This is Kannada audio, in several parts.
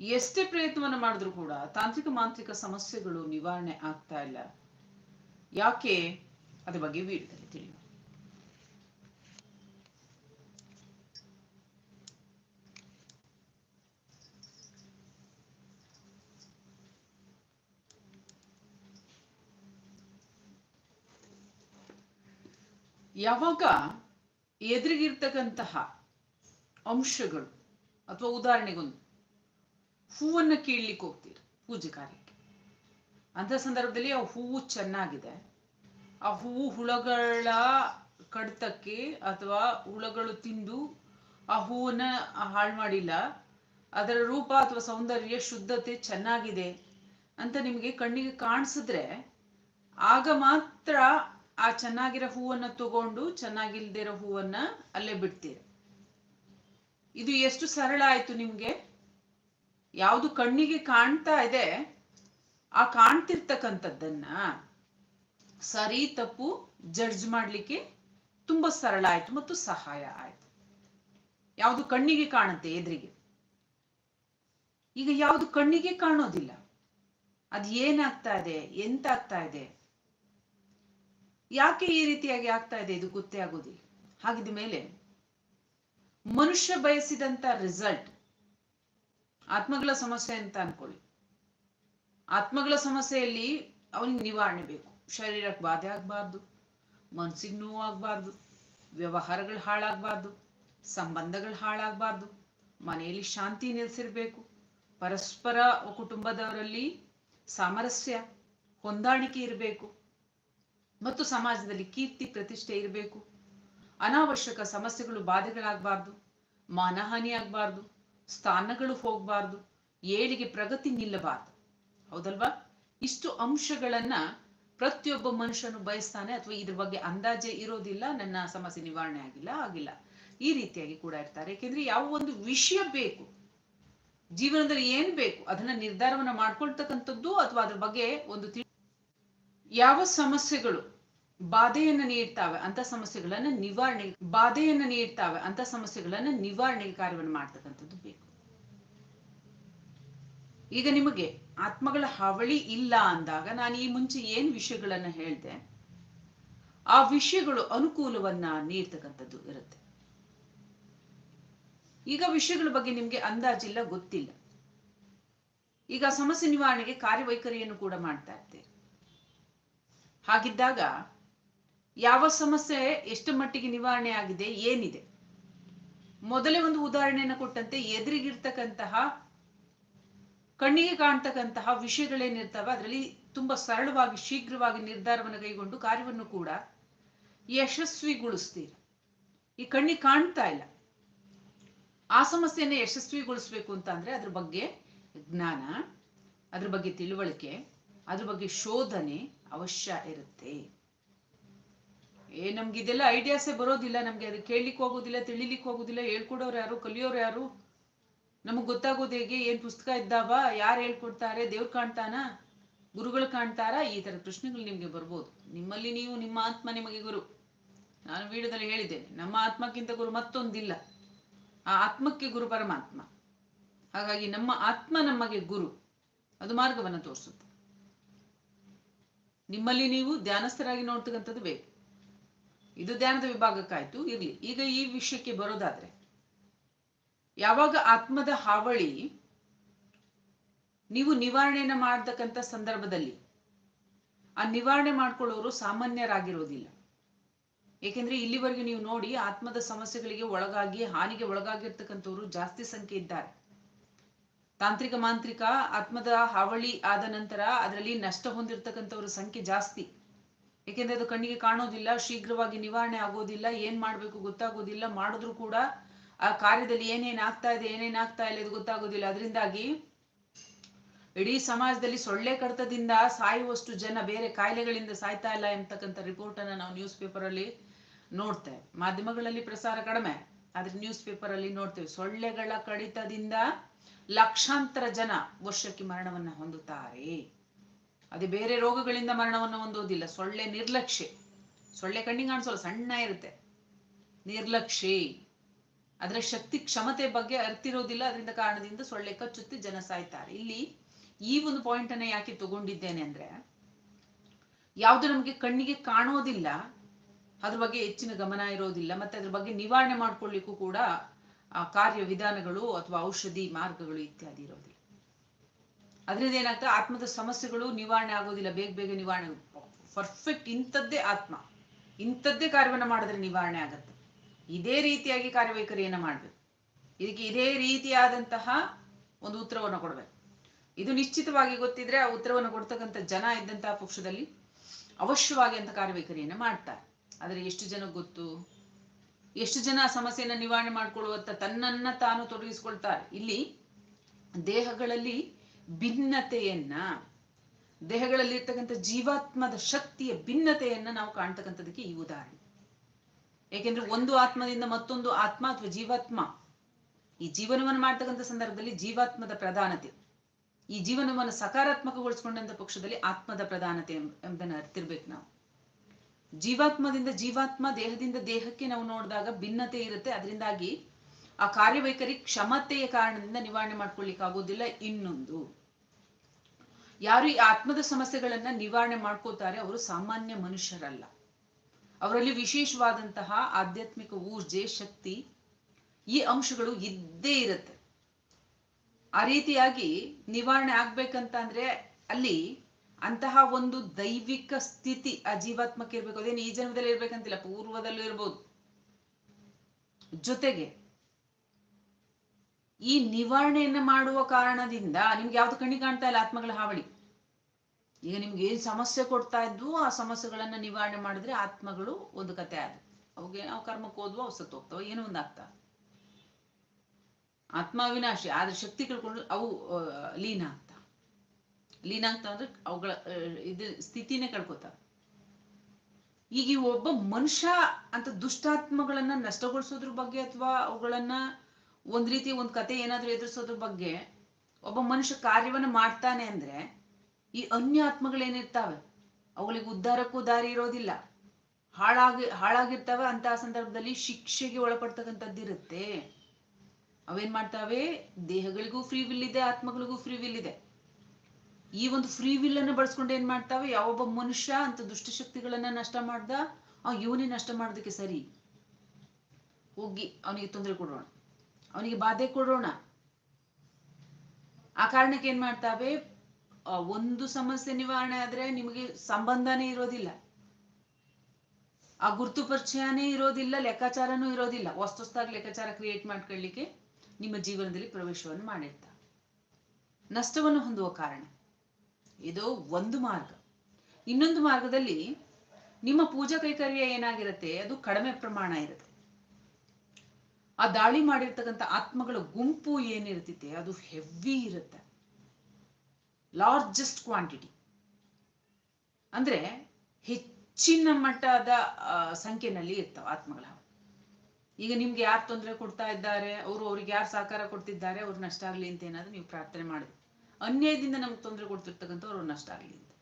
ಎಷ್ಟೇ ಪ್ರಯತ್ನವನ್ನು ಮಾಡಿದ್ರು ಕೂಡ ತಾಂತ್ರಿಕ ಮಾಂತ್ರಿಕ ಸಮಸ್ಯೆಗಳು ನಿವಾರಣೆ ಆಗ್ತಾ ಇಲ್ಲ. ಯಾಕೆ? ಅದ್ರ ಬಗ್ಗೆ ವಿಡಿಯೋದಲ್ಲಿ ತಿಳಿಯೋಣ. ಯಾವಾಗ ಎದುರಿಗಿರ್ತಕ್ಕಂತಹ ಅಂಶಗಳು ಅಥವಾ ಉದಾಹರಣೆಗೊಂದು ಹೂವನ್ನ ಕೀಳ್ಲಿಕ್ಕೆ ಹೋಗ್ತೀರಿ ಪೂಜೆ ಕಾರ್ಯಕ್ಕೆ. ಅಂಥ ಸಂದರ್ಭದಲ್ಲಿ ಆ ಹೂವು ಚೆನ್ನಾಗಿದೆ. ಆ ಹೂವು ಹುಳಗಳ ಕಡಿತಕ್ಕೆ ಅಥವಾ ಹುಳಗಳು ತಿಂದು ಆ ಹೂವನ್ನ ಹಾಳು ಮಾಡಿಲ್ಲ. ಅದರ ರೂಪ ಅಥವಾ ಸೌಂದರ್ಯ, ಶುದ್ಧತೆ ಚೆನ್ನಾಗಿದೆ ಅಂತ ನಿಮಗೆ ಕಣ್ಣಿಗೆ ಕಾಣಿಸಿದ್ರೆ ಆಗ ಮಾತ್ರ ಆ ಚೆನ್ನಾಗಿರೋ ಹೂವನ್ನ ತಗೊಂಡು ಚೆನ್ನಾಗಿಲ್ದಿರೋ ಹೂವನ್ನ ಅಲ್ಲೇ ಬಿಡ್ತೀರ. ಇದು ಎಷ್ಟು ಸರಳ ಆಯ್ತು ನಿಮ್ಗೆ? ಯಾವುದು ಕಣ್ಣಿಗೆ ಕಾಣ್ತಾ ಇದೆ, ಆ ಕಾಣ್ತಿರ್ತಕ್ಕಂಥದ್ದನ್ನ ಸರಿ ತಪ್ಪು ಜಡ್ಜ್ ಮಾಡ್ಲಿಕ್ಕೆ ತುಂಬಾ ಸರಳ ಆಯ್ತು ಮತ್ತು ಸಹಾಯ ಆಯ್ತು. ಯಾವುದು ಕಣ್ಣಿಗೆ ಕಾಣುತ್ತೆ ಎದುರಿಗೆ. ಈಗ ಯಾವುದು ಕಣ್ಣಿಗೆ ಕಾಣೋದಿಲ್ಲ. ಅದ್ ಏನಾಗ್ತಾ ಇದೆ ಎಂತ ಆಗ್ತಾ ಇದೆ, ಯಾಕೆ ಈ ರೀತಿಯಾಗಿ ಆಗ್ತಾ ಇದೆ ಇದು ಗೊತ್ತೇ ಆಗೋದಿಲ್ಲ. ಹಾಗಿದ ಮೇಲೆ ಮನುಷ್ಯ ಬಯಸಿದಂತ ರಿಸಲ್ಟ್ ಆತ್ಮಗಳ ಸಮಸ್ಯೆ ಅಂತ ಅನ್ಕೊಳ್ಳಿ. ಆತ್ಮಗಳ ಸಮಸ್ಯೆಯಲ್ಲಿ ಅವನಿಗೆ ನಿವಾರಣೆ ಬೇಕು. ಶರೀರಕ್ಕೆ ಬಾಧೆ ಆಗಬಾರ್ದು ಮನ್ಸಿಗೆ ನೋವು ಆಗ್ಬಾರ್ದು, ವ್ಯವಹಾರಗಳು ಹಾಳಾಗ್ಬಾರ್ದು, ಸಂಬಂಧಗಳು ಹಾಳಾಗ್ಬಾರ್ದು, ಮನೆಯಲ್ಲಿ ಶಾಂತಿ ನೆಲೆಸಿರ್ಬೇಕು. ಪರಸ್ಪರ ಕುಟುಂಬದವರಲ್ಲಿ ಸಾಮರಸ್ಯ, ಹೊಂದಾಣಿಕೆ ಇರಬೇಕು. ಮತ್ತು ಸಮಾಜದಲ್ಲಿ ಕೀರ್ತಿ, ಪ್ರತಿಷ್ಠೆ ಇರಬೇಕು. ಅನಾವಶ್ಯಕ ಸಮಸ್ಯೆಗಳು, ಬಾಧೆಗಳಾಗಬಾರ್ದು, ಮಾನಹಾನಿ ಆಗಬಾರ್ದು. ಸ್ಥಾನಗಳು ಹೋಗಬಾರ್ದು, ಏಳಿಗೆ ಪ್ರಗತಿ ನಿಲ್ಲಬಾರ್ದು. ಹೌದಲ್ವಾ? ಇಷ್ಟು ಅಂಶಗಳನ್ನ ಪ್ರತಿಯೊಬ್ಬ ಮನುಷ್ಯನು ಬಯಸ್ತಾನೆ ಅಥವಾ ಇದ್ರ ಬಗ್ಗೆ ಅಂದಾಜೆ ಇರೋದಿಲ್ಲ, ನನ್ನ ಸಮಸ್ಯೆ ನಿವಾರಣೆ ಆಗಿಲ್ಲ ಆಗಿಲ್ಲ. ಈ ರೀತಿಯಾಗಿ ಕೂಡ ಇರ್ತಾರೆ. ಯಾಕೆಂದ್ರೆ ಯಾವ ಒಂದು ವಿಷಯ ಬೇಕು, ಜೀವನದಲ್ಲಿ ಏನ್ ಬೇಕು, ಅದನ್ನ ನಿರ್ಧಾರವನ್ನ ಮಾಡ್ಕೊಳ್ತಕ್ಕಂಥದ್ದು ಅಥವಾ ಅದ್ರ ಬಗ್ಗೆ ಒಂದು ಯಾವ ಸಮಸ್ಯೆಗಳು ಬಾಧೆಯನ್ನ ನೀಡ್ತಾವೆ, ಅಂತ ಸಮಸ್ಯೆಗಳನ್ನ ನಿವಾರಣೆ ಬಾಧೆಯನ್ನ ನೀಡ್ತಾವೆ, ಅಂತ ಸಮಸ್ಯೆಗಳನ್ನ ನಿವಾರಣೆಗೆ ಕಾರ್ಯವನ್ನು ಮಾಡ್ತಕ್ಕಂಥದ್ದು ಬೇಕು. ಈಗ ನಿಮಗೆ ಆತ್ಮಗಳ ಹಾವಳಿ ಇಲ್ಲ ಅಂದಾಗ ನಾನು ಈ ಮುಂಚೆ ಏನ್ ವಿಷಯಗಳನ್ನ ಹೇಳ್ದೆ? ಆ ವಿಷಯಗಳು ಅನುಕೂಲವನ್ನ ನೀಡ್ತಕ್ಕಂಥದ್ದು ಇರುತ್ತೆ. ಈಗ ವಿಷಯಗಳ ಬಗ್ಗೆ ನಿಮ್ಗೆ ಅಂದಾಜಿಲ್ಲ ಗೊತ್ತಿಲ್ಲ. ಈಗ ಸಮಸ್ಯೆ ನಿವಾರಣೆಗೆ ಕಾರ್ಯವೈಖರಿಯನ್ನು ಕೂಡ ಮಾಡ್ತಾ ಇರ್ತೀರಿ ಹಾಗಿದ್ದಾಗ ಯಾವ ಸಮಸ್ಯೆ ಎಷ್ಟು ಮಟ್ಟಿಗೆ ನಿವಾರಣೆ ಆಗಿದೆ, ಏನಿದೆ? ಮೊದಲೇ ಒಂದು ಉದಾಹರಣೆಯನ್ನು ಕೊಟ್ಟಂತೆ ಎದುರಿಗಿರ್ತಕ್ಕಂತಹ ಕಣ್ಣಿಗೆ ಕಾಣ್ತಕ್ಕಂತಹ ವಿಷಯಗಳೇನಿರ್ತಾವೆ, ಅದರಲ್ಲಿ ತುಂಬಾ ಸರಳವಾಗಿ, ಶೀಘ್ರವಾಗಿ ನಿರ್ಧಾರವನ್ನು ಕೈಗೊಂಡು ಕಾರ್ಯವನ್ನು ಕೂಡ ಯಶಸ್ವಿಗೊಳಿಸ್ತೀರಿ. ಈ ಕಣ್ಣಿಗೆ ಕಾಣ್ತಾ ಇಲ್ಲ. ಆ ಸಮಸ್ಯೆಯನ್ನು ಯಶಸ್ವಿಗೊಳಿಸ್ಬೇಕು ಅಂತ ಅಂದ್ರೆ ಅದ್ರ ಬಗ್ಗೆ ಜ್ಞಾನ, ಅದ್ರ ಬಗ್ಗೆ ತಿಳುವಳಿಕೆ, ಅದ್ರ ಬಗ್ಗೆ ಶೋಧನೆ ಅವಶ್ಯ ಇರುತ್ತೆ. ಏ ನಮ್ಗೆ ಇದೆಲ್ಲ ಐಡಿಯಾಸೇ ಬರೋದಿಲ್ಲ. ನಮ್ಗೆ ಅದು ಕೇಳಲಿಕ್ಕೆ ಹೋಗೋದಿಲ್ಲ, ತಿಳಿಲಿಕ್ಕೆ ಹೋಗೋದಿಲ್ಲ, ಹೇಳ್ಕೊಡೋರು ಯಾರು, ಕಲಿಯೋರು ಯಾರು? ನಮಗ್ ಗೊತ್ತಾಗೋದು ಹೇಗೆ? ಏನ್ ಪುಸ್ತಕ ಇದ್ದಾವ? ಯಾರು ಹೇಳ್ಕೊಡ್ತಾರೆ? ದೇವ್ರು ಕಾಣ್ತಾನ? ಗುರುಗಳು ಕಾಣ್ತಾರ? ಈ ತರ ಪ್ರಶ್ನೆಗಳು ನಿಮ್ಗೆ ಬರ್ಬೋದು. ನಿಮ್ಮಲ್ಲಿ ನೀವು, ನಿಮ್ಮ ಆತ್ಮ ನಿಮಗೆ ಗುರು. ನಾನು ವಿಡಿಯೋದಲ್ಲಿ ಹೇಳಿದ್ದೇನೆ. ನಮ್ಮ ಆತ್ಮಕ್ಕಿಂತ ಗುರು ಮತ್ತೊಂದಿಲ್ಲ. ಆ ಆತ್ಮಕ್ಕೆ ಗುರು ಪರಮಾತ್ಮ. ಹಾಗಾಗಿ ನಮ್ಮ ಆತ್ಮ ನಮಗೆ ಗುರು. ಅದು ಮಾರ್ಗವನ್ನು ತೋರಿಸುತ್ತೆ. ನಿಮ್ಮಲ್ಲಿ ನೀವು ಧ್ಯಾನಸ್ಥರಾಗಿ ನೋಡ್ತಕ್ಕಂಥದ್ದು ಬೇಕು. ಇದು ಧ್ಯಾನದ ವಿಭಾಗಕ್ಕಾಯ್ತು. ಇರ್ಲಿ. ಈಗ ಈ ವಿಷಯಕ್ಕೆ ಬರೋದಾದ್ರೆ ಯಾವಾಗ ಆತ್ಮದ ಹಾವಳಿ ನೀವು ನಿವಾರಣೆಯನ್ನ ಮಾಡ್ತಕ್ಕಂಥ ಸಂದರ್ಭದಲ್ಲಿ, ಆ ನಿವಾರಣೆ ಮಾಡ್ಕೊಳ್ಳೋರು ಸಾಮಾನ್ಯರಾಗಿರೋದಿಲ್ಲ. ಏಕೆಂದ್ರೆ ಇಲ್ಲಿವರೆಗೆ ನೀವು ನೋಡಿ ಆತ್ಮದ ಸಮಸ್ಯೆಗಳಿಗೆ ಒಳಗಾಗಿ, ಹಾನಿಗೆ ಒಳಗಾಗಿರ್ತಕ್ಕಂಥವ್ರು ಜಾಸ್ತಿ ಸಂಖ್ಯೆ ಇದ್ದಾರೆ. ತಾಂತ್ರಿಕ ಮಾಂತ್ರಿಕ ಆತ್ಮದ ಹಾವಳಿ ಆದ ನಂತರ ಅದರಲ್ಲಿ ನಷ್ಟ ಹೊಂದಿರತಕ್ಕಂಥವ್ರ ಸಂಖ್ಯೆ ಜಾಸ್ತಿ. ಏಕೆಂದ್ರೆ ಅದು ಕಣ್ಣಿಗೆ ಕಾಣೋದಿಲ್ಲ, ಶೀಘ್ರವಾಗಿ ನಿವಾರಣೆ ಆಗೋದಿಲ್ಲ, ಏನ್ ಮಾಡ್ಬೇಕು ಗೊತ್ತಾಗೋದಿಲ್ಲ, ಮಾಡಿದ್ರು ಕೂಡ ಆ ಕಾರ್ಯದಲ್ಲಿ ಏನೇನ್ ಆಗ್ತಾ ಇದೆ, ಏನೇನ್ ಆಗ್ತಾ ಇಲ್ಲ ಇದು ಗೊತ್ತಾಗೋದಿಲ್ಲ. ಅದರಿಂದಾಗಿ ಇಡೀ ಸಮಾಜದಲ್ಲಿ ಸೊಳ್ಳೆ ಕಡತದಿಂದ ಸಾಯುವಷ್ಟು ಜನ ಬೇರೆ ಕಾಯಿಲೆಗಳಿಂದ ಸಾಯ್ತಾ ಇಲ್ಲ ಎಂಬತಕ್ಕಂಥ ರಿಪೋರ್ಟ್ ಅನ್ನ ನಾವು ನ್ಯೂಸ್ ಪೇಪರ್ ಅಲ್ಲಿ ನೋಡ್ತೇವೆ. ಮಾಧ್ಯಮಗಳಲ್ಲಿ ಪ್ರಸಾರ ಕಡಿಮೆ, ಆದ್ರೆ ನ್ಯೂಸ್ ಪೇಪರ್ ಅಲ್ಲಿ ನೋಡ್ತೇವೆ. ಸೊಳ್ಳೆಗಳ ಕಡಿತದಿಂದ ಲಕ್ಷಾಂತರ ಜನ ವರ್ಷಕ್ಕೆ ಮರಣವನ್ನ ಹೊಂದುತ್ತಾರೆ. ಅದೇ ಬೇರೆ ರೋಗಗಳಿಂದ ಮರಣವನ್ನು ಹೊಂದೋದಿಲ್ಲ. ಸೊಳ್ಳೆ ನಿರ್ಲಕ್ಷ್ಯ ಸೊಳ್ಳೆ ಕಣ್ಣಿಗೆ ಕಾಣಿಸೋಲ್ಲ, ಸಣ್ಣ ಇರುತ್ತೆ. ನಿರ್ಲಕ್ಷ್ಯ ಅದರ ಶಕ್ತಿ ಕ್ಷಮತೆ ಬಗ್ಗೆ ಅರ್ತಿರೋದಿಲ್ಲ. ಅದರಿಂದ ಕಾರಣದಿಂದ ಸೊಳ್ಳೆ ಕಚ್ಚುತ್ತಿ ಜನ ಸಾಯ್ತಾರೆ. ಇಲ್ಲಿ ಈ ಒಂದು ಪಾಯಿಂಟ್ ಅನ್ನ ಯಾಕೆ ತಗೊಂಡಿದ್ದೇನೆ ಅಂದ್ರೆ, ಯಾವುದು ನಮಗೆ ಕಣ್ಣಿಗೆ ಕಾಣೋದಿಲ್ಲ, ಅದ್ರ ಬಗ್ಗೆ ಹೆಚ್ಚಿನ ಗಮನ ಇರೋದಿಲ್ಲ. ಮತ್ತೆ ಅದ್ರ ಬಗ್ಗೆ ನಿವಾರಣೆ ಮಾಡ್ಕೊಳ್ಳಿಕ್ಕೂ ಕೂಡ ಆ ಕಾರ್ಯ ವಿಧಾನಗಳು ಅಥವಾ ಔಷಧಿ ಮಾರ್ಗಗಳು ಇತ್ಯಾದಿ ಇರೋದಿಲ್ಲ. ಅದರಿಂದ ಏನಾಗ್ತದೆ? ಆತ್ಮದ ಸಮಸ್ಯೆಗಳು ನಿವಾರಣೆ ಆಗೋದಿಲ್ಲ. ಬೇಗ ಬೇಗ ನಿವಾರಣೆ ಪರ್ಫೆಕ್ಟ್ ಇಂಥದ್ದೇ ಆತ್ಮ. ಇಂಥದ್ದೇ ಕಾರ್ಯವನ್ನ ಮಾಡಿದ್ರೆ ನಿವಾರಣೆ ಆಗತ್ತೆ. ಇದೇ ರೀತಿಯಾಗಿ ಕಾರ್ಯವೈಖರಿಯನ್ನು ಮಾಡಬೇಕು. ಇದಕ್ಕೆ ಇದೇ ರೀತಿಯಾದಂತಹ ಒಂದು ಉತ್ತರವನ್ನು ಕೊಡಬೇಕು. ಇದು ನಿಶ್ಚಿತವಾಗಿ ಗೊತ್ತಿದ್ರೆ ಆ ಉತ್ತರವನ್ನು ಕೊಡ್ತಕ್ಕಂಥ ಜನ ಇದ್ದಂತಹ ಪಕ್ಷದಲ್ಲಿ ಅವಶ್ಯವಾಗಿ ಅಂತ ಕಾರ್ಯವೈಖರಿಯನ್ನು ಮಾಡ್ತಾರೆ. ಆದರೆ ಎಷ್ಟು ಜನ ಗೊತ್ತು? ಎಷ್ಟು ಜನ ಸಮಸ್ಯೆಯನ್ನು ನಿವಾರಣೆ ಮಾಡಿಕೊಳ್ಳುವಂತ ತನ್ನನ್ನ ತಾನು ತೊಡಗಿಸ್ಕೊಳ್ತಾರೆ. ಇಲ್ಲಿ ದೇಹಗಳಲ್ಲಿ ಭಿನ್ನತೆಯನ್ನ ದೇಹಗಳಲ್ಲಿ ಇರ್ತಕ್ಕಂಥ ಜೀವಾತ್ಮದ ಶಕ್ತಿಯ ಭಿನ್ನತೆಯನ್ನ ನಾವು ಕಾಣ್ತಕ್ಕಂಥದಕ್ಕೆ ಈ ಉದಾಹರಣೆ. ಯಾಕೆಂದ್ರೆ ಒಂದು ಆತ್ಮದಿಂದ ಮತ್ತೊಂದು ಆತ್ಮ ಅಥವಾ ಜೀವಾತ್ಮ. ಈ ಜೀವನವನ್ನು ಮಾಡ್ತಕ್ಕಂಥ ಸಂದರ್ಭದಲ್ಲಿ ಜೀವಾತ್ಮದ ಪ್ರಧಾನತೆ. ಈ ಜೀವನವನ್ನು ಸಕಾರಾತ್ಮಕಗೊಳಿಸಿಕೊಂಡಂತ ಪಕ್ಷದಲ್ಲಿ ಆತ್ಮದ ಪ್ರಧಾನತೆ ಎಂಬ- ಎಂಬುದನ್ನು ಅರ್ತಿರ್ಬೇಕು ನಾವು. ಜೀವಾತ್ಮದಿಂದ ಜೀವಾತ್ಮ, ದೇಹದಿಂದ ದೇಹಕ್ಕೆ ನಾವು ನೋಡಿದಾಗ ಭಿನ್ನತೆ ಇರುತ್ತೆ. ಅದರಿಂದಾಗಿ ಆ ಕಾರ್ಯವೈಖರಿ ಕ್ಷಮತೆಯ ಕಾರಣದಿಂದ ನಿವಾರಣೆ ಮಾಡ್ಕೊಳ್ಳಿಕ್ ಆಗೋದಿಲ್ಲ ಇನ್ನೊಂದು. ಯಾರು ಈ ಆತ್ಮದ ಸಮಸ್ಯೆಗಳನ್ನ ನಿವಾರಣೆ ಮಾಡ್ಕೋತಾರೆ, ಅವರು ಸಾಮಾನ್ಯ ಮನುಷ್ಯರಲ್ಲ. ಅವರಲ್ಲಿ ವಿಶೇಷವಾದಂತಹ ಆಧ್ಯಾತ್ಮಿಕ ಊರ್ಜೆ, ಶಕ್ತಿ ಈ ಅಂಶಗಳು ಇದ್ದೇ ಇರುತ್ತೆ. ಆ ರೀತಿಯಾಗಿ ನಿವಾರಣೆ ಆಗ್ಬೇಕಂತ ಅಂದ್ರೆ ಅಲ್ಲಿ ಅಂತಹ ಒಂದು ದೈವಿಕ ಸ್ಥಿತಿ ಆ ಜೀವಾತ್ಮಕ್ಕೆ ಇರ್ಬೇಕು. ಅದೇನು ಈ ಜನ್ಮದಲ್ಲಿ ಇರ್ಬೇಕಂತಿಲ್ಲ, ಪೂರ್ವದಲ್ಲೂ ಇರ್ಬೋದು. ಜೊತೆಗೆ ಈ ನಿವಾರಣೆಯನ್ನ ಮಾಡುವ ಕಾರಣದಿಂದ ನಿಮ್ಗೆ ಯಾವ್ದು ಕಣ್ಣಿ ಕಾಣ್ತಾ ಇಲ್ಲ, ಆತ್ಮಗಳ ಹಾವಳಿ. ಈಗ ನಿಮ್ಗೆ ಏನ್ ಸಮಸ್ಯೆ ಕೊಡ್ತಾ ಇದ್ವು ಆ ಸಮಸ್ಯೆಗಳನ್ನ ನಿವಾರಣೆ ಮಾಡಿದ್ರೆ ಆತ್ಮಗಳು ಒಂದು ಕತೆ ಅದು. ಅವಾಗ ನಾವು ಕರ್ಮಕ್ಕೆ ಹೋದ್ವು ಅವು ಸತ್ತು ಹೋಗ್ತಾವ ಏನೋ ಒಂದು ಆಗ್ತಾ ಆತ್ಮ ಅವಿನಾಶಿ, ಆದ್ರೆ ಶಕ್ತಿ ಕಳ್ಕೊಂಡು ಅವು ಲೀನ ಆಗ್ತಾ ಲೀನ ಆಗ್ತಾ ಅಂದ್ರೆ ಅವುಗಳ ಇದ್ರ ಇದು ಸ್ಥಿತಿನೇ ಕಳ್ಕೊತಾವ. ಈಗ ಈ ಒಬ್ಬ ಮನುಷ್ಯ ಅಂತ ದುಷ್ಟಾತ್ಮಗಳನ್ನ ನಷ್ಟಗೊಳಿಸೋದ್ರ ಬಗ್ಗೆ ಅಥವಾ ಅವುಗಳನ್ನ ಒಂದ್ ರೀತಿ ಒಂದ್ ಕತೆ ಏನಾದ್ರೂ ಎದುರಿಸೋದ್ರ ಬಗ್ಗೆ ಒಬ್ಬ ಮನುಷ್ಯ ಕಾರ್ಯವನ್ನ ಮಾಡ್ತಾನೆ ಅಂದ್ರೆ ಈ ಅನ್ಯ ಆತ್ಮಗಳೇನಿರ್ತಾವೆ ಅವುಗಳಿಗೆ ಉದ್ಧಾರಕ್ಕೂ ದಾರಿ ಇರೋದಿಲ್ಲ. ಹಾಳಾಗಿ, ಹಾಳಾಗಿರ್ತವೆ ಅಂತ ಸಂದರ್ಭದಲ್ಲಿ ಶಿಕ್ಷೆಗೆ ಒಳಪಡ್ತಕ್ಕಂಥದ್ದಿರುತ್ತೆ. ಅವೇನ್ ಮಾಡ್ತಾವೆ? ದೇಹಗಳಿಗೂ ಫ್ರೀ ವಿಲ್ ಇದೆ, ಆತ್ಮಗಳಿಗೂ ಫ್ರೀ ವಿಲ್ ಇದೆ. ಈ ಒಂದು ಫ್ರೀ ವಿಲ್ ಅನ್ನು ಬಳಸ್ಕೊಂಡು ಏನ್ ಮಾಡ್ತಾವೆ? ಯಾವೊಬ್ಬ ಮನುಷ್ಯ ಅಂತ ದುಷ್ಟಶಕ್ತಿಗಳನ್ನ ನಷ್ಟ ಮಾಡ್ದ, ಆ ಇವನೇ ನಷ್ಟ ಮಾಡೋದಕ್ಕೆ ಸರಿ. ಹೋಗಿ ಅವನಿಗೆ ತೊಂದರೆ ಕೊಡೋಣ. ಅವನಿಗೆ ಬಾಧೆ ಕೊಡೋಣ. ಆ ಕಾರಣಕ್ಕೆ ಏನ್ ಮಾಡ್ತಾವೆ? ಒಂದು ಸಮಸ್ಯೆ ನಿವಾರಣೆ ಆದ್ರೆ ನಿಮಗೆ ಸಂಬಂಧನೇ ಇರೋದಿಲ್ಲ. ಆ ಗುರುತು ಪರಿಚಯನೇ ಇರೋದಿಲ್ಲ, ಲೆಕ್ಕಾಚಾರನೂ ಇರೋದಿಲ್ಲ. ಹೊಸ್ತೊಸ್ತಾಗಿ ಲೆಕ್ಕಾಚಾರ ಕ್ರಿಯೇಟ್ ಮಾಡ್ಕೊಳ್ಳಿಕ್ಕೆ ನಿಮ್ಮ ಜೀವನದಲ್ಲಿ ಪ್ರವೇಶವನ್ನು ಮಾಡಿರ್ತಾರೆ ನಷ್ಟವನ್ನು ಹೊಂದುವ ಕಾರಣ. ಇದು ಒಂದು ಮಾರ್ಗ. ಇನ್ನೊಂದು ಮಾರ್ಗದಲ್ಲಿ ನಿಮ್ಮ ಪೂಜಾ ಕೈಕರ್ಯ ಏನಾಗಿರುತ್ತೆ, ಅದು ಕಡಿಮೆ ಪ್ರಮಾಣ ಇರುತ್ತೆ. ಆ ದಾಳಿ ಮಾಡಿರ್ತಕ್ಕಂಥ ಆತ್ಮಗಳ ಗುಂಪು ಏನಿರ್ತೈತೆ, ಅದು ಹೆವಿ ಇರುತ್ತೆ. ಲಾರ್ಜೆಸ್ಟ್ ಕ್ವಾಂಟಿಟಿ ಅಂದ್ರೆ ಹೆಚ್ಚಿನ ಮಟ್ಟದ ಸಂಖ್ಯೆನಲ್ಲಿ ಇರ್ತಾವ ಆತ್ಮಗಳ ಈಗ ನಿಮ್ಗೆ ಯಾರು ತೊಂದರೆ ಕೊಡ್ತಾ ಇದ್ದಾರೆ, ಅವರು ಅವ್ರಿಗೆ ಯಾರು ಸಹಕಾರ ಕೊಡ್ತಿದ್ದಾರೆ, ಅವ್ರು ನಷ್ಟ ಆಗ್ಲಿ ಅಂತ ಏನಾದ್ರು ನೀವು ಪ್ರಾರ್ಥನೆ ಮಾಡಿದ್ರಿ. ಅನ್ಯಾಯದಿಂದ ನಮ್ಗೆ ತೊಂದರೆ ಕೊಡ್ತಿರ್ತಕ್ಕಂಥವ್ರು ಅವ್ರು ನಷ್ಟ ಆಗ್ಲಿ ಅಂತ.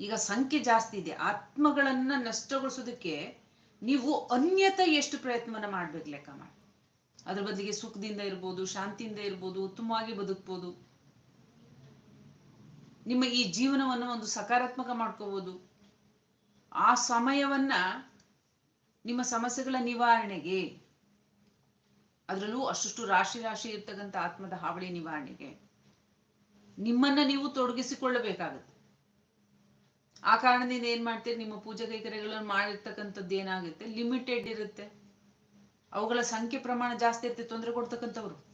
ಈಗ ಸಂಖ್ಯೆ ಜಾಸ್ತಿ ಇದೆ. ಆತ್ಮಗಳನ್ನ ನಷ್ಟಗೊಳಿಸೋದಕ್ಕೆ ನೀವು ಅನ್ಯತ ಎಷ್ಟು ಪ್ರಯತ್ನವನ್ನ ಮಾಡ್ಬೇಕು ಲೆಕ್ಕ ಮಾಡಿ. ಅದ್ರ ಬದಲಿಗೆ ಸುಖದಿಂದ ಇರ್ಬೋದು, ಶಾಂತಿಯಿಂದ ಇರ್ಬೋದು, ಉತ್ತಮವಾಗಿ ಬದುಕ್ಬೋದು. ನಿಮ್ಮ ಈ ಜೀವನವನ್ನು ಒಂದು ಸಕಾರಾತ್ಮಕ ಮಾಡ್ಕೋಬಹುದು ಆ ಸಮಯವನ್ನ ನಿಮ್ಮ ಸಮಸ್ಯೆಗಳ ನಿವಾರಣೆಗೆ, ಅದರಲ್ಲೂ ಅಷ್ಟಷ್ಟು ರಾಶಿ ರಾಶಿ ಇರ್ತಕ್ಕಂಥ ಆತ್ಮದ ಹಾವಳಿ ನಿವಾರಣೆಗೆ ನಿಮ್ಮನ್ನ ನೀವು ತೊಡಗಿಸಿಕೊಳ್ಳಬೇಕಾಗತ್ತೆ. ಆ ಕಾರಣದಿಂದ ಏನ್ ಮಾಡ್ತೀರಿ? ನಿಮ್ಮ ಪೂಜೆ ಕೈಕರ್ಯಗಳನ್ನು ಮಾಡಿರ್ತಕ್ಕಂಥದ್ದು ಏನಾಗುತ್ತೆ? ಲಿಮಿಟೆಡ್ ಇರುತ್ತೆ. ಅವುಗಳ ಸಂಖ್ಯೆ ಪ್ರಮಾಣ ಜಾಸ್ತಿ ಇರುತ್ತೆ, ತೊಂದರೆ ಕೊಡ್ತಕ್ಕಂಥವ್ರು.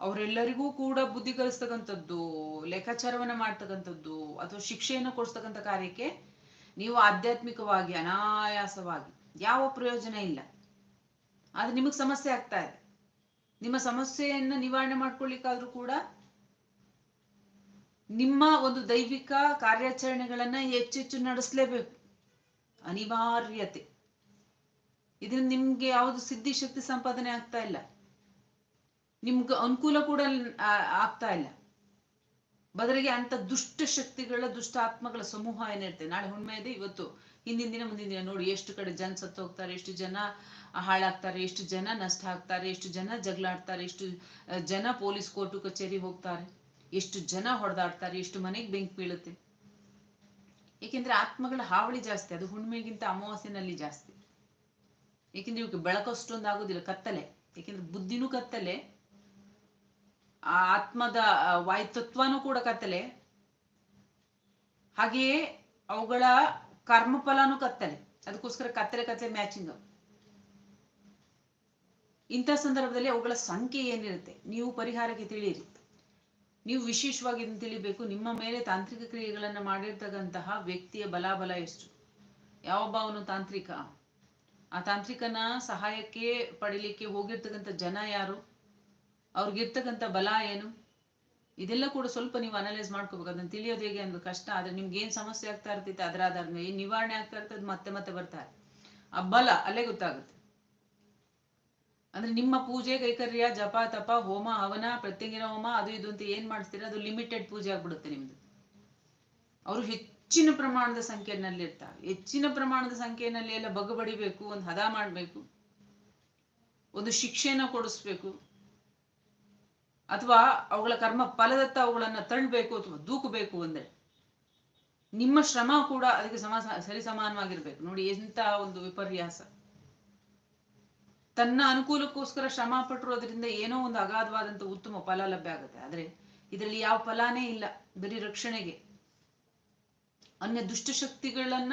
ಅವರೆಲ್ಲರಿಗೂ ಕೂಡ ಬುದ್ಧಿ ಕಲಿಸ್ತಕ್ಕಂಥದ್ದು, ಲೆಕ್ಕಾಚಾರವನ್ನ ಮಾಡ್ತಕ್ಕಂಥದ್ದು, ಅಥವಾ ಶಿಕ್ಷೆಯನ್ನು ಕೊಡಿಸ್ತಕ್ಕಂಥ ಕಾರ್ಯಕ್ಕೆ ನೀವು ಆಧ್ಯಾತ್ಮಿಕವಾಗಿ, ಅನಾಯಾಸವಾಗಿ ಯಾವ ಪ್ರಯೋಜನ ಇಲ್ಲ. ಆದ್ರೆ ನಿಮಗೆ ಸಮಸ್ಯೆ ಆಗ್ತಾ ಇದೆ. ನಿಮ್ಮ ಸಮಸ್ಯೆಯನ್ನ ನಿವಾರಣೆ ಮಾಡ್ಕೊಳ್ಳಿಕ್ಕಾದ್ರೂ ಕೂಡ ನಿಮ್ಮ ಒಂದು ದೈವಿಕ ಕಾರ್ಯಾಚರಣೆಗಳನ್ನ ಹೆಚ್ಚೆಚ್ಚು ನಡೆಸಲೇಬೇಕು. ಅನಿವಾರ್ಯತೆ. ಇದರಿಂದ ನಿಮ್ಗೆ ಯಾವುದು ಸಿದ್ಧಿ ಶಕ್ತಿ ಸಂಪಾದನೆ ಆಗ್ತಾ ಇಲ್ಲ. ನಿಮ್ಗೆ ಅನುಕೂಲ ಕೂಡ ಆಗ್ತಾ ಇಲ್ಲ. ಬದಲಿಗೆ ಅಂತ ದುಷ್ಟ ಶಕ್ತಿಗಳ, ದುಷ್ಟ ಆತ್ಮಗಳ ಸಮೂಹ ಏನಿರುತ್ತೆ? ನಾಳೆ ಹುಣ್ಮೆ ಇದೆ, ಇವತ್ತು ಹಿಂದಿನ ದಿನ, ಮುಂದಿನ ದಿನ ನೋಡಿ, ಎಷ್ಟು ಕಡೆ ಜನ ಸತ್ತು ಹೋಗ್ತಾರೆ ಎಷ್ಟು ಜನ ಹಾಳಾಗ್ತಾರೆ, ಎಷ್ಟು ಜನ ನಷ್ಟ ಆಗ್ತಾರೆ, ಎಷ್ಟು ಜನ ಜಗಳಾಡ್ತಾರೆ, ಎಷ್ಟು ಜನ ಪೊಲೀಸ್ ಕೋರ್ಟು ಕಚೇರಿ ಹೋಗ್ತಾರೆ, ಎಷ್ಟು ಜನ ಹೊಡೆದಾಡ್ತಾರೆ, ಎಷ್ಟು ಮನೆಗೆ ಬೆಂಕಿ ಬೀಳುತ್ತೆ. ಏಕೆಂದ್ರೆ ಆತ್ಮಗಳ ಹಾವಳಿ ಜಾಸ್ತಿ, ಅದು ಹುಣ್ಮೆಗಿಂತ ಅಮಾವಾಸ್ಯೆನಲ್ಲಿ ಜಾಸ್ತಿ. ಏಕೆಂದ್ರೆ ಇವಕ್ಕೆ ಬೆಳಕಷ್ಟೊಂದು ಆಗೋದಿಲ್ಲ ಕತ್ತಲೆ. ಏಕೆಂದ್ರೆ ಬುದ್ಧಿನೂ ಕತ್ತಲೆ ಆ ಆತ್ಮದ ವಾಯುತತ್ವನೂ ಕೂಡ ಕತ್ತಲೆ. ಹಾಗೆಯೇ ಅವುಗಳ ಕರ್ಮಫಲನೂ ಕತ್ತಲೆ. ಅದಕ್ಕೋಸ್ಕರ ಕತ್ತಲೆ ಕತ್ತಲೆ ಮ್ಯಾಚಿಂಗ್ ಇಂಥ ಸಂದರ್ಭದಲ್ಲಿ ಅವುಗಳ ಸಂಖ್ಯೆ ಏನಿರುತ್ತೆ? ನೀವು ಪರಿಹಾರಕ್ಕೆ ತಿಳಿಯಿರಿ. ನೀವು ವಿಶೇಷವಾಗಿ ಇದನ್ನು ತಿಳಿಬೇಕು. ನಿಮ್ಮ ಮೇಲೆ ತಾಂತ್ರಿಕ ಕ್ರಿಯೆಗಳನ್ನ ಮಾಡಿರ್ತಕ್ಕಂತಹ ವ್ಯಕ್ತಿಯ ಬಲಾಬಲ ಎಷ್ಟು? ಯಾವೊಬ್ಬ ಅವನು ತಾಂತ್ರಿಕ? ಆ ತಾಂತ್ರಿಕನ ಸಹಾಯಕ್ಕೆ ಪಡಿಲಿಕ್ಕೆ ಹೋಗಿರ್ತಕ್ಕಂಥ ಜನ ಯಾರು? ಅವ್ರಿಗಿರ್ತಕ್ಕಂಥ ಬಲ ಏನು? ಇದೆಲ್ಲ ಕೂಡ ಸ್ವಲ್ಪ ನೀವು ಅನಲೈಸ್ ಮಾಡ್ಕೋಬೇಕು. ಅದನ್ನ ತಿಳಿಯೋದು ಹೇಗೆ ಅಂದ್ರೆ ಕಷ್ಟ. ಆದ್ರೆ ನಿಮ್ಗೆ ಏನ್ ಸಮಸ್ಯೆ ಆಗ್ತಾ ಇರ್ತೈತೆ ಅದರ ಆಧಾರದ ಮೇಲೆ ಏನ್ ನಿವಾರಣೆ ಆಗ್ತಾ ಇರ್ತದೆ ಮತ್ತೆ ಮತ್ತೆ ಬರ್ತಾರೆ. ಆ ಬಲ ಅಲ್ಲೇ ಗೊತ್ತಾಗುತ್ತೆ. ಅಂದ್ರೆ ನಿಮ್ಮ ಪೂಜೆ, ಕೈಕರ್ಯ, ಜಪ, ತಪ, ಹೋಮ, ಹವನ, ಪ್ರತ್ಯಂಗಿನ ಹೋಮ, ಅದು ಇದು ಅಂತ ಏನ್ ಮಾಡಿಸ್ತೀರ ಅದು ಲಿಮಿಟೆಡ್ ಪೂಜೆ ಆಗ್ಬಿಡುತ್ತೆ ನಿಮ್ದು. ಅವರು ಹೆಚ್ಚಿನ ಪ್ರಮಾಣದ ಸಂಖ್ಯೆನಲ್ಲಿ ಇರ್ತಾರೆ. ಹೆಚ್ಚಿನ ಪ್ರಮಾಣದ ಸಂಖ್ಯೆನಲ್ಲಿ ಎಲ್ಲ ಬಗಬಡಿಬೇಕು ಒಂದು ಹದ ಮಾಡಬೇಕು, ಒಂದು ಶಿಕ್ಷೆನ ಕೊಡಿಸ್ಬೇಕು. ಅಥವಾ ಅವುಗಳ ಕರ್ಮ ಫಲದತ್ತ ಅವುಗಳನ್ನ ತಳ್ಳಬೇಕು ಅಥವಾ ದೂಕಬೇಕು ಅಂದ್ರೆ ನಿಮ್ಮ ಶ್ರಮ ಕೂಡ ಅದಕ್ಕೆ ಸಮ ಸಮಾನವಾಗಿರ್ಬೇಕು. ನೋಡಿ, ಎಂತ ಒಂದು ವಿಪರ್ಯಾಸ. ತನ್ನ ಅನುಕೂಲಕ್ಕೋಸ್ಕರ ಶ್ರಮ ಪಟ್ಟರು ಅದರಿಂದ ಏನೋ ಒಂದು ಅಗಾಧವಾದಂತ ಉತ್ತಮ ಫಲ ಲಭ್ಯ ಆಗುತ್ತೆ. ಆದ್ರೆ ಇದರಲ್ಲಿ ಯಾವ ಫಲಾನೇ ಇಲ್ಲ. ಬರೀ ರಕ್ಷಣೆಗೆ. ಅನ್ಯ ದುಷ್ಟಶಕ್ತಿಗಳನ್ನ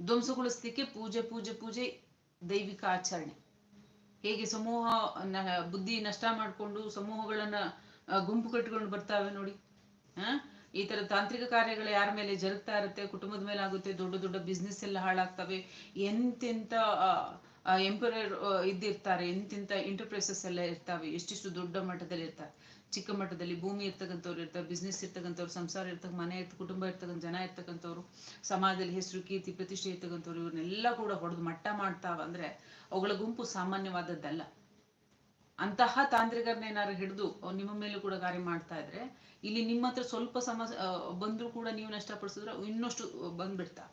ಧ್ವಂಸಗೊಳಿಸ್ಲಿಕ್ಕೆ ಪೂಜೆ ಪೂಜೆ ಪೂಜೆ, ದೈವಿಕ ಆಚರಣೆ. ಹೇಗೆ ಸಮೂಹ ಬುದ್ಧಿ ನಷ್ಟ ಮಾಡಿಕೊಂಡು ಸಮೂಹಗಳನ್ನ ಗುಂಪು ಕಟ್ಟಿಕೊಂಡು ಬರ್ತಾವೆ ನೋಡಿ. ಆ? ಈ ತರ ತಾಂತ್ರಿಕ ಕಾರ್ಯಗಳು ಯಾರ ಮೇಲೆ ಜರುಗ್ತಾ ಇರುತ್ತೆ, ಕುಟುಂಬದ ಮೇಲೆ ಆಗುತ್ತೆ, ದೊಡ್ಡ ದೊಡ್ಡ ಬಿಸ್ನೆಸ್ ಎಲ್ಲ ಹಾಳಾಗ್ತವೆ, ಎಂತೆಂತ ಎಂಪರರ್ ಇದ್ದಿರ್ತಾರೆ, ಎಂತೆಂತ ಎಂಟರ್ಪ್ರೈಸಸ್ ಎಲ್ಲ ಇರ್ತಾವೆ, ಎಷ್ಟೆಷ್ಟು ದೊಡ್ಡ ಮಟ್ಟದಲ್ಲಿ ಇರ್ತಾರೆ ಚಿಕ್ಕ ಮಟ್ಟದಲ್ಲಿ ಭೂಮಿ ಇರ್ತಕ್ಕಂಥವ್ರು ಇರ್ತಾರೆ ಬಿಸ್ನೆಸ್ ಇರ್ತಕ್ಕಂಥವ್ರು, ಸಂಸಾರ ಇರ್ತಕ್ಕ, ಮನೆ ಇರ್ತ ಕುಟುಂಬ ಇರ್ತಕ್ಕಂಥ ಜನ ಇರ್ತಕ್ಕಂಥವ್ರು, ಸಮಾಜದಲ್ಲಿ ಹೆಸರು, ಕೀರ್ತಿ, ಪ್ರತಿಷ್ಠೆ ಇರ್ತಕ್ಕಂಥವ್ರು, ಇವ್ರನ್ನೆಲ್ಲ ಕೂಡ ಹೊಡೆದು ಮಟ್ಟ ಮಾಡ್ತಾವ ಅಂದ್ರೆ ಅವುಗಳ ಗುಂಪು ಸಾಮಾನ್ಯವಾದದ್ದಲ್ಲ. ಅಂತಹ ತಾಂತ್ರಿಕರನ್ನೇನಾದ್ರು ಹಿಡಿದು ನಿಮ್ಮ ಮೇಲೂ ಕೂಡ ಕಾರ್ಯ ಮಾಡ್ತಾ ಇದ್ರೆ, ಇಲ್ಲಿ ನಿಮ್ಮ ಹತ್ರ ಸ್ವಲ್ಪ ಸಮಸ್ಯೆ ಬಂದ್ರು ಕೂಡ ನೀವು ನಷ್ಟಪಡಿಸಿದ್ರೆ ಇನ್ನಷ್ಟು ಬಂದ್ಬಿಡ್ತಾ.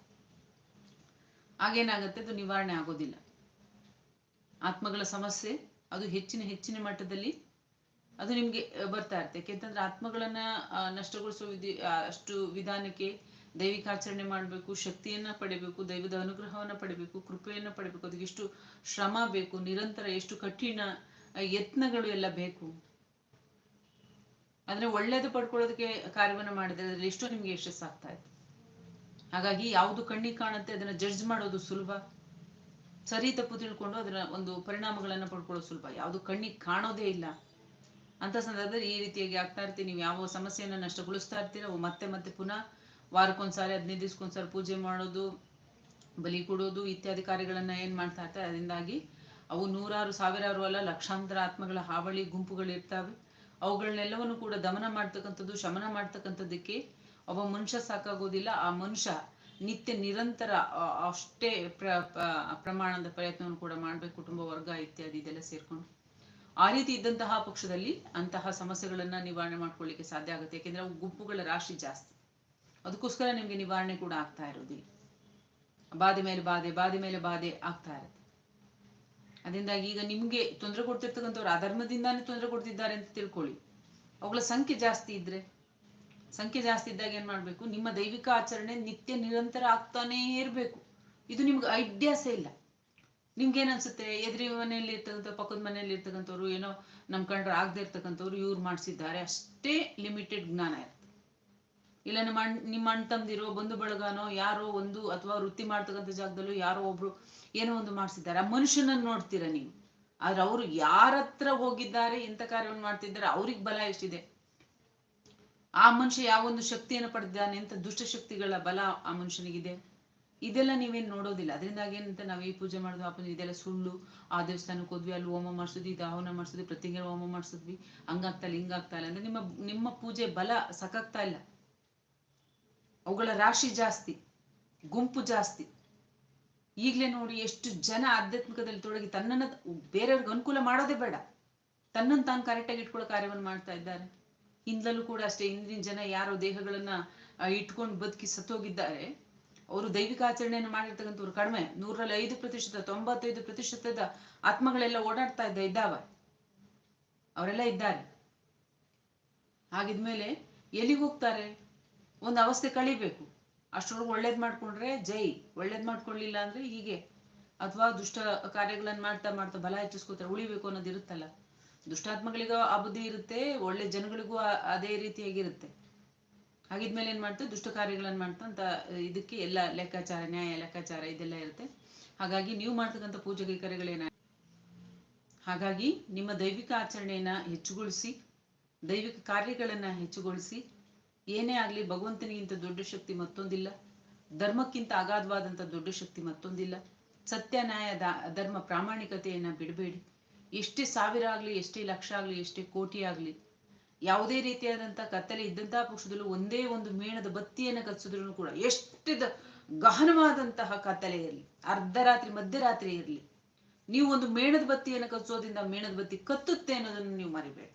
ಆಗೇನಾಗತ್ತೆ ಅದು ನಿವಾರಣೆ ಆಗೋದಿಲ್ಲ. ಆತ್ಮಗಳ ಸಮಸ್ಯೆ, ಅದು ಹೆಚ್ಚಿನ ಹೆಚ್ಚಿನ ಮಟ್ಟದಲ್ಲಿ ಅದು ನಿಮ್ಗೆ ಬರ್ತಾ ಇರುತ್ತೆ. ಯಾಕೆಂತಂದ್ರೆ ಆತ್ಮಗಳನ್ನ ನಷ್ಟಗೊಳಿಸುವ ವಿಧಿ ಅಷ್ಟು ವಿಧಾನಕ್ಕೆ ದೈವಿಕ ಆಚರಣೆ ಮಾಡಬೇಕು, ಶಕ್ತಿಯನ್ನ ಪಡಿಬೇಕು, ದೈವದ ಅನುಗ್ರಹವನ್ನ ಪಡಿಬೇಕು, ಕೃಪೆಯನ್ನ ಪಡಿಬೇಕು. ಅದಕ್ಕೆ ಎಷ್ಟು ಶ್ರಮ ಬೇಕು, ನಿರಂತರ ಎಷ್ಟು ಕಠಿಣ ಯತ್ನಗಳು ಎಲ್ಲ ಬೇಕು. ಅಂದ್ರೆ ಒಳ್ಳೇದು ಪಡ್ಕೊಳ್ಳೋದಕ್ಕೆ ಕಾರ್ಯವನ್ನ ಮಾಡಿದ್ರೆ ಅದ್ರಲ್ಲಿ ಎಷ್ಟೋ ನಿಮ್ಗೆ ಯಶಸ್ಸಾಗ್ತಾ ಇತ್ತು. ಹಾಗಾಗಿ ಯಾವುದು ಕಣ್ಣಿಗೆ ಕಾಣುತ್ತೆ ಅದನ್ನ ಜಡ್ಜ್ ಮಾಡೋದು ಸುಲಭ. ಸರಿ ತಪ್ಪು ತಿಳ್ಕೊಂಡು ಅದರ ಒಂದು ಪರಿಣಾಮಗಳನ್ನ ಪಡ್ಕೊಳ್ಳೋದು ಸುಲಭ. ಯಾವುದು ಕಣ್ಣಿಗೆ ಕಾಣೋದೇ ಇಲ್ಲ. ಅಂತ ಸಂದರ್ಭದಲ್ಲಿ ಈ ರೀತಿಯಾಗಿ ಆಗ್ತಾ ಇರ್ತೀವಿ. ನೀವು ಯಾವ ಸಮಸ್ಯೆಯನ್ನ ನಷ್ಟಗೊಳಿಸ್ತಾ ಇರ್ತೀರ ಮತ್ತೆ ಮತ್ತೆ ಪುನಃ ವಾರಕ್ಕೊಂದ್ಸಾರಿ, ಹದಿನೈದು ದಿವ್ಸಕ್ಕೊಂದ್ಸಾರಿ ಪೂಜೆ ಮಾಡೋದು, ಬಲಿ ಕೊಡೋದು ಇತ್ಯಾದಿ ಕಾರ್ಯಗಳನ್ನ ಏನ್ ಮಾಡ್ತಾ ಇರ್ತಾರೆ, ಅದರಿಂದಾಗಿ ಅವು ನೂರಾರು, ಸಾವಿರಾರು ಅಲ್ಲ, ಲಕ್ಷಾಂತರ ಆತ್ಮಗಳ ಹಾವಳಿ, ಗುಂಪುಗಳು ಇರ್ತಾವೆ. ಅವುಗಳನ್ನೆಲ್ಲವನ್ನು ಕೂಡ ದಮನ ಮಾಡ್ತಕ್ಕಂಥದ್ದು, ಶಮನ ಮಾಡ್ತಕ್ಕಂಥದ್ದಕ್ಕೆ ಒಬ್ಬ ಮನುಷ್ಯ ಸಾಕಾಗೋದಿಲ್ಲ. ಆ ಮನುಷ್ಯ ನಿತ್ಯ ನಿರಂತರ ಅಷ್ಟೇ ಪ್ರ ಪ್ರಮಾಣದ ಪ್ರಯತ್ನವನ್ನು ಕೂಡ ಮಾಡ್ಬೇಕು. ಕುಟುಂಬ, ವರ್ಗ ಇತ್ಯಾದಿ ಇದೆಲ್ಲ ಸೇರ್ಕೊಂಡು. ಆ ರೀತಿ ಇದ್ದಂತಹ ಪಕ್ಷದಲ್ಲಿ ಅಂತಹ ಸಮಸ್ಯೆಗಳನ್ನ ನಿವಾರಣೆ ಮಾಡ್ಕೊಳ್ಳಿಕ್ಕೆ ಸಾಧ್ಯ ಆಗುತ್ತೆ. ಯಾಕೆಂದ್ರೆ ಅವು ಗುಂಪುಗಳ ರಾಶಿ ಜಾಸ್ತಿ. ಅದಕ್ಕೋಸ್ಕರ ನಿಮ್ಗೆ ನಿವಾರಣೆ ಕೂಡ ಆಗ್ತಾ ಇರೋದಿಲ್ಲ. ಬಾಧೆ ಮೇಲೆ ಬಾಧೆ ಬಾಧೆ ಮೇಲೆ ಬಾಧೆ ಆಗ್ತಾ ಇರುತ್ತೆ. ಅದರಿಂದಾಗಿ ಈಗ ನಿಮ್ಗೆ ತೊಂದರೆ ಕೊಡ್ತಿರ್ತಕ್ಕಂಥವ್ರು ಅಧರ್ಮದಿಂದಾನೇ ತೊಂದರೆ ಕೊಡ್ತಿದ್ದಾರೆ ಅಂತ ತಿಳ್ಕೊಳ್ಳಿ. ಅವುಗಳ ಸಂಖ್ಯೆ ಜಾಸ್ತಿ ಇದ್ರೆ, ಸಂಖ್ಯೆ ಜಾಸ್ತಿ ಇದ್ದಾಗ ಏನ್ ಮಾಡ್ಬೇಕು? ನಿಮ್ಮ ದೈವಿಕ ಆಚರಣೆ ನಿತ್ಯ ನಿರಂತರ ಆಗ್ತಾನೇ ಇರ್ಬೇಕು. ಇದು ನಿಮ್ಗೆ ಐಡಿಯಾಸೇ ಇಲ್ಲ. ನಿಮ್ಗೆ ಏನ್ ಅನ್ಸುತ್ತೆ ಎದುರಿ ಮನೆಯಲ್ಲಿ ಇರ್ತಕ್ಕಂಥ ಪಕ್ಕದ ಮನೆಯಲ್ಲಿ ಇರ್ತಕ್ಕಂಥವ್ರು ಏನೋ ನಮ್ ಕಂಡ್ರೆ ಆಗದೆ ಇರ್ತಕ್ಕಂಥವ್ರು ಇವ್ರು ಮಾಡಿಸಿದ್ದಾರೆ, ಅಷ್ಟೇ ಲಿಮಿಟೆಡ್ ಜ್ಞಾನ ಇರುತ್ತೆ. ಇಲ್ಲ ನಿಮ್ಮ ಅಣ್ಣ ನಿಮ್ಮ ಅಣ್ಣ ತಮ್ದಿರೋ ಬಂಧು ಬಳಗನೋ, ಯಾರೋ ಒಂದು ಅಥವಾ ವೃತ್ತಿ ಮಾಡ್ತಕ್ಕಂಥ ಜಾಗದಲ್ಲೂ ಯಾರೋ ಒಬ್ರು ಏನೋ ಒಂದು ಮಾಡಿಸಿದ್ದಾರೆ. ಆ ಮನುಷ್ಯನನ್ನ ನೋಡ್ತೀರಾ ನೀವು. ಆದ್ರೆ ಅವರು ಯಾರ ಹತ್ರ ಹೋಗಿದ್ದಾರೆ, ಎಂತ ಕಾರ್ಯವನ್ನು ಮಾಡ್ತಿದ್ದಾರೆ, ಅವ್ರಿಗೆ ಬಲ ಎಷ್ಟಿದೆ? ಆ ಮನುಷ್ಯ ಯಾವ ಒಂದು ಶಕ್ತಿಯನ್ನು ಪಡೆದಿದ್ದಾನೆ ಅಂತ ದುಷ್ಟಶಕ್ತಿಗಳ ಬಲ ಆ ಮನುಷ್ಯನಿಗಿದೆ. ಇದೆಲ್ಲ ನೀವೇನು ನೋಡೋದಿಲ್ಲ. ಅದರಿಂದಾಗಿ ಏನಂತ ನಾವು ಈ ಪೂಜೆ ಮಾಡಿದ್ವಿ ಆ ಪೂಜೆ, ಇದೆಲ್ಲ ಸುಳ್ಳು. ಆ ದೇವಸ್ಥಾನಕ್ಕೆ ಹೋದ್ವಿ, ಅಲ್ಲಿ ಹೋಮ ಮಾಡಿಸಿದ್ವಿ ಇದು ಹವನ ಮಾಡಿಸಿದ್ವಿ ಪ್ರತಿಜ್ಞೆ ಹೋಮ ಮಾಡಿಸಿದ್ವಿ. ಹಂಗಾಗ್ತಾ ಇಲ್ಲ, ಹಿಂಗಾಗ್ತಾ ಇಲ್ಲ. ಅಂದ್ರೆ ನಿಮ್ಮ ನಿಮ್ಮ ಪೂಜೆ ಬಲ ಸಕಾಗ್ತಾ ಇಲ್ಲ. ಅವುಗಳ ರಾಶಿ ಜಾಸ್ತಿ, ಗುಂಪು ಜಾಸ್ತಿ. ಈಗಲೇ ನೋಡಿ ಎಷ್ಟು ಜನ ಆಧ್ಯಾತ್ಮಿಕದಲ್ಲಿ ತೊಡಗಿ ತನ್ನನ್ನು ಬೇರೆಯವ್ರಿಗೆ ಅನುಕೂಲ ಮಾಡೋದೇ ಬೇಡ. ತನ್ನನ್ನು ತಾನು ಕರೆಕ್ಟಾಗಿ ಇಟ್ಕೊಳ್ಳೋ ಕಾರ್ಯವನ್ನು ಮಾಡ್ತಾ ಇದ್ದಾರೆ. ಹಿಂದಲೂ ಕೂಡ ಅಷ್ಟೇ, ಹಿಂದಿನ ಜನ ಯಾರೋ ದೇಹಗಳನ್ನ ಇಟ್ಕೊಂಡು ಬದುಕಿ ಸತ್ತೋಗಿದ್ದಾರೆ. ಅವರು ದೈವಿಕ ಆಚರಣೆಯನ್ನು ಮಾಡಿರ್ತಕ್ಕಂಥವ್ರು ಕಡಿಮೆ. ನೂರಲ್ಲಿ ಐದು ಪ್ರತಿಶತ, ತೊಂಬತ್ತೈದು ಪ್ರತಿಶತದ ಆತ್ಮಗಳೆಲ್ಲ ಓಡಾಡ್ತಾ ಇದ್ದ ಇದ್ದಾವ? ಅವರೆಲ್ಲ ಇದ್ದಾರೆ. ಹಾಗಿದ್ಮೇಲೆ ಎಲ್ಲಿಗೆ ಹೋಗ್ತಾರೆ? ಒಂದು ಅವಸ್ಥೆ ಕಳಿಬೇಕು. ಅಷ್ಟರೊಳಗೆ ಒಳ್ಳೇದ್ ಮಾಡ್ಕೊಂಡ್ರೆ ಜೈ. ಒಳ್ಳೇದ್ ಮಾಡ್ಕೊಳ್ಳಿಲ್ಲ ಅಂದ್ರೆ ಹೀಗೆ. ಅಥವಾ ದುಷ್ಟ ಕಾರ್ಯಗಳನ್ನ ಮಾಡ್ತಾ ಮಾಡ್ತಾ ಬಲ ಹೆಚ್ಚಿಸ್ಕೋತಾರೆ. ಉಳಿಬೇಕು ಅನ್ನೋದು ಇರುತ್ತಲ್ಲ. ದುಷ್ಟಾತ್ಮಗಳಿಗೂ ಆ ಬುದ್ಧಿ ಇರುತ್ತೆ, ಒಳ್ಳೆ ಜನಗಳಿಗೂ ಅದೇ ರೀತಿಯಾಗಿರುತ್ತೆ ಹಾಗಿದ್ಮೇಲೆ ಏನ್ ಮಾಡ್ತಾರೆ ದುಷ್ಟ ಕಾರ್ಯಗಳನ್ನ ಮಾಡ್ತು ಇದಕ್ಕೆ ಎಲ್ಲ ಲೆಕ್ಕಾಚಾರ, ನ್ಯಾಯ ಲೆಕ್ಕಾಚಾರ ಇದೆಲ್ಲ ಇರುತ್ತೆ. ಹಾಗಾಗಿ ನೀವು ಮಾಡ್ತಕ್ಕಂಥ ಪೂಜೆ ಕೈಕರ್ಯಗಳೇನ ಹಾಗಾಗಿ ನಿಮ್ಮ ದೈವಿಕ ಆಚರಣೆಯನ್ನ ಹೆಚ್ಚುಗೊಳಿಸಿ, ದೈವಿಕ ಕಾರ್ಯಗಳನ್ನ ಹೆಚ್ಚುಗೊಳಿಸಿ, ಏನೇ ಆಗ್ಲಿ ಭಗವಂತನಿಗಿಂತ ದೊಡ್ಡ ಶಕ್ತಿ ಮತ್ತೊಂದಿಲ್ಲ. ಧರ್ಮಕ್ಕಿಂತ ಅಗಾಧವಾದಂತ ದೊಡ್ಡ ಶಕ್ತಿ ಮತ್ತೊಂದಿಲ್ಲ. ಸತ್ಯ, ನ್ಯಾಯ ಧರ್ಮ ಪ್ರಾಮಾಣಿಕತೆಯನ್ನ ಬಿಡಬೇಡಿ. ಎಷ್ಟೇ ಸಾವಿರ ಆಗ್ಲಿ, ಎಷ್ಟೇ ಲಕ್ಷ ಆಗ್ಲಿ, ಎಷ್ಟೇ ಕೋಟಿ ಆಗ್ಲಿ ಯಾವುದೇ ರೀತಿಯಾದಂತ ಕತ್ತಲೆ ಇದ್ದಂತಹ ಪಕ್ಷದಲ್ಲೂ ಒಂದೇ ಒಂದು ಮೇಣದ ಬತ್ತಿಯನ್ನು ಕಚ್ಚಿದ್ರು ಕೂಡ ಎಷ್ಟಿದ ಗಹನವಾದಂತಹ ಕತ್ತಲೆ ಇರಲಿ ಅರ್ಧರಾತ್ರಿ ಮಧ್ಯರಾತ್ರಿ ಇರಲಿ, ನೀವು ಒಂದು ಮೇಣದ ಬತ್ತಿಯನ್ನು ಕಚ್ಚೋದ್ರಿಂದ ಮೇಣದ ಬತ್ತಿ ಕತ್ತುತ್ತೆ ಅನ್ನೋದನ್ನು ನೀವು ಮರಿಬೇಡ.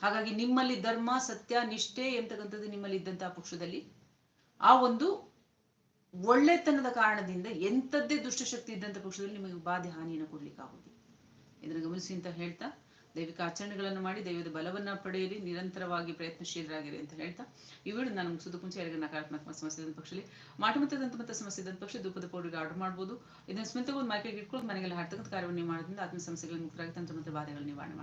ಹಾಗಾಗಿ ನಿಮ್ಮಲ್ಲಿ ಧರ್ಮ, ಸತ್ಯ, ನಿಷ್ಠೆ ಎಂತಕ್ಕಂಥದ್ದು ನಿಮ್ಮಲ್ಲಿ ಇದ್ದಂತಹ ಪಕ್ಷದಲ್ಲಿ ಆ ಒಂದು ಒಳ್ಳೆತನದ ಕಾರಣದಿಂದ ಎಂಥದ್ದೇ ದುಷ್ಟಶಕ್ತಿ ಇದ್ದಂಥ ಪಕ್ಷದಲ್ಲಿ ನಿಮಗೆ ಬಾಧೆ ಹಾನಿಯನ್ನು ಕೊಡ್ಲಿಕ್ಕೆ ಆಗುದಿಲ್ಲ ಇದನ್ನು ಗಮನಿಸಿ ಅಂತ ಹೇಳ್ತಾ ದೈವಿಕ ಆಚರಣೆಗಳನ್ನು ಮಾಡಿ ದೈವದ ಬಲವನ್ನ ಪಡೆಯಿರಿ ನಿರಂತರವಾಗಿ ಪ್ರಯತ್ನಶೀಲರಾಗಿರಿ ಅಂತ ಹೇಳ್ತಾ ವಿಡಿಯೋ ನಾನು ಮುಗಿಸೋದಕ್ಕೆ ಮುಂಚೆ ಯಾರಿಗೆ ನಕಾರಾತ್ಮಕ ಸಮಸ್ಯೆ ಪಕ್ಷದಲ್ಲಿ ದಂತ ಮತ್ತೆ ಸಮಸ್ಯೆ ಇದ್ದ ಪಕ್ಷ ಧೂಪದ ಪೌಡರ್ಗೆ ಆರ್ಡರ್ ಮಾಡ್ಬೋದು. ಇದನ್ನ ಸ್ಮಿತ ಒಂದು ಮೈಕೈಗೆ ಇಟ್ಕೊಂಡು ಮನೆಗೆಲ್ಲ ಹಾಡ್ತಕ್ಕಂಥ ಕಾರ್ಯವನ್ನು ಮಾಡೋದ್ರಿಂದ ಆತ್ಮ ಸಮಸ್ಯೆಗಳ ಮುಕ್ತರಾಗಿ ತಂತ್ರ ಮತ್ತು ಬಾಧೆಗಳನ್ನು ನಿವಾರಣೆ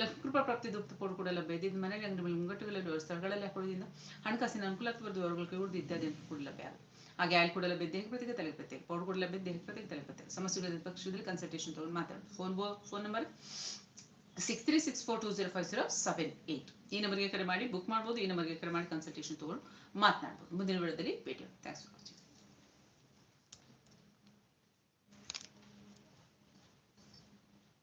ಲಕ್ಷ್ಮೀ ಕೃಪಾ ಪ್ರಾಪ್ತಿ, ಧೂಪದ ಪೌಡರ್ ಕೂಡ ಲಭ್ಯ ಮನೆಯಲ್ಲಿ ಅಂಗಡಿ ಮೇಲೆ ಮುಂಗಟ್ಟುಗಳಲ್ಲಿ ಸ್ಥಳಗಳಲ್ಲಿ ಹಾಕೋದ್ರಿಂದ ಹಣಕಾಸಿನ ಅನುಕೂಲ ಬರೆದು ಅವರುಗಳು ಕೈ ಉಳಿದು ಇತ್ಯಾದಿ ಕೂಡ ಲಭ್ಯ ಆಗುತ್ತೆ. ಹಾಗೆ ಆಯ್ಲ್ ಕೂಡ ಲಭ್ಯ ದೇಹ ಪ್ರತಿಗೆ ತಲೆ ಪ್ರತ್ಯೇಕ, ಪೌಡರ್ ಕೂಡ ಲಭ್ಯ ದೇಹ ಪ್ರತ್ಯೇಕ ತಲೆ ಪ್ರತ್ಯೇಕ. ಸಮಸ್ಯೆಗಳ ಪಕ್ಷದಲ್ಲಿ ಕನ್ಸಲ್ಟೇಷನ್ ತಗೊಂಡು ಮಾತಾಡೋದು phone phone number six three six four two zero five zero seven eight ಈ ನಂಬರ್ಗೆ ಕರೆ ಮಾಡಿ ಬುಕ್ ಮಾಡ್ಬೋದು, ಈ ನಂಬರ್ಗೆ ಕರೆ ಮಾಡಿ ಕನ್ಸಲ್ಟೇಷನ್ ತೊಗೊಂಡು ಮಾತನಾಡ್ಬೋದು. ಮುಂದಿನ ವಿಡಿಯೋದಲ್ಲಿ ಭೇಟಿ ಥ್ಯಾಂಕ್ಸ್ ಫಾರ್ ವಾಚಿಂಗ್